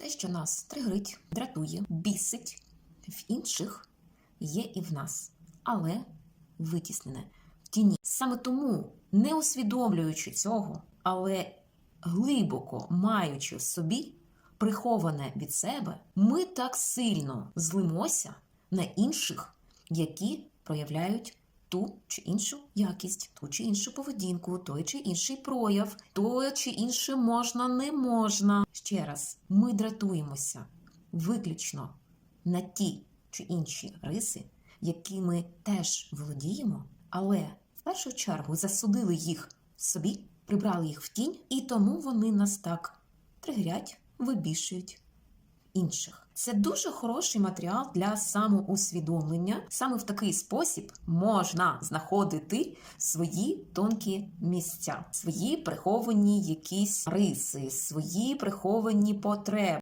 Те, що нас тригерить, дратує, бісить в інших, є і в нас, але витіснене в тіні. Саме тому, не усвідомлюючи цього, але глибоко маючи в собі приховане від себе, ми так сильно злимося на інших, які проявляють ту чи іншу якість, ту чи іншу поведінку, той чи інший прояв, то чи інше можна, не можна. Ще раз, ми дратуємося виключно на ті чи інші риси, які ми теж володіємо, але в першу чергу засудили їх собі, прибрали їх в тінь, і тому вони нас так тригрять, вибішують інших. Це дуже хороший матеріал для самоусвідомлення. Саме в такий спосіб можна знаходити свої тонкі місця, свої приховані якісь риси, свої приховані потреби.